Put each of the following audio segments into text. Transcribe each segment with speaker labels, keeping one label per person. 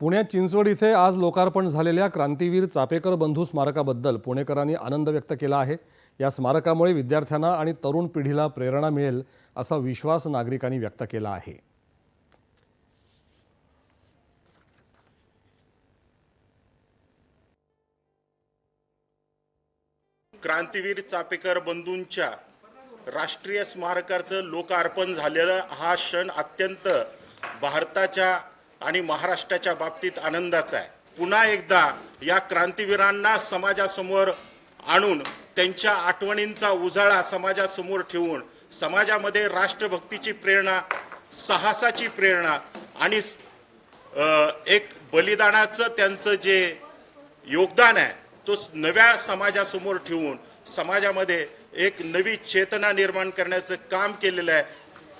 Speaker 1: पुण्यात चिंचवड इथे आज लोकार्पण झालेल्या क्रांतीवीर चापेकर बंधू स्मारकाबद्दल पुणेकरांनी आनंद व्यक्त केला आहे. या स्मारकामुळे विद्यार्थ्यांना आणि तरुण पिढीला प्रेरणा मिळेल असा विश्वास नागरिकांनी व्यक्त केला आहे.
Speaker 2: क्रांतीवीर चापेकर बंधूंच्या राष्ट्रीय स्मारकाचं लोकार्पण झालेलं हा क्षण अत्यंत भारताच्या आणि महाराष्ट्राच्या बाबतीत आनंदाचा आहे. पुन्हा एकदा या क्रांतीवीरांना समाजासमोर आणून त्यांच्या आठवणींचा उजाळा समाजासमोर ठेवून समाजामध्ये राष्ट्रभक्तीची प्रेरणा साहसाची प्रेरणा आणि एक बलिदानाचं त्यांचं जे योगदान आहे तो नव्या समाजासमोर ठेवून समाजामध्ये एक नवी चेतना निर्माण करण्याचं काम केलेलं आहे.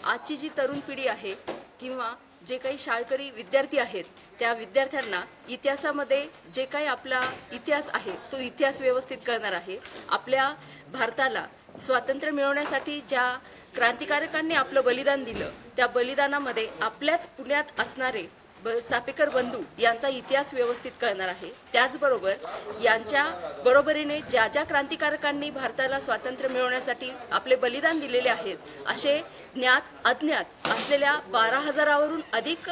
Speaker 3: आजची जी तरुण पिढी आहे किंवा जे काही शाळकरी विद्यार्थी आहेत त्या विद्यार्थ्यांना इतिहासामध्ये जे काही आपला इतिहास आहे तो इतिहास व्यवस्थित करणार आहे. आपल्या भारताला स्वातंत्र्य मिळवण्यासाठी ज्या क्रांतिकारकांनी आपलं बलिदान दिलं त्या बलिदानामध्ये आपल्याच पुण्यात असणारे चापेकर बंधू यांचा इतिहास व्यवस्थित कळणार आहे. त्याचबरोबर यांच्या बरोबरीने ज्या ज्या क्रांतिकारकांनी भारताला स्वातंत्र्य मिळवण्यासाठी आपले बलिदान दिलेले आहेत असे ज्ञात अज्ञात असलेल्या बारा हजारावरून अधिक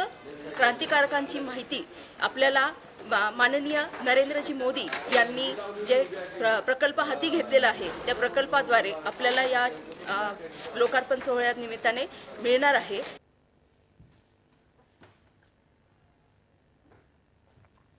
Speaker 3: क्रांतिकारकांची माहिती आपल्याला मा- माननीय नरेंद्रजी मोदी यांनी जे प्र प्रकल्प हाती घेतलेला आहे त्या प्रकल्पाद्वारे आपल्याला या लोकार्पण सोहळ्या निमित्ताने मिळणार आहे.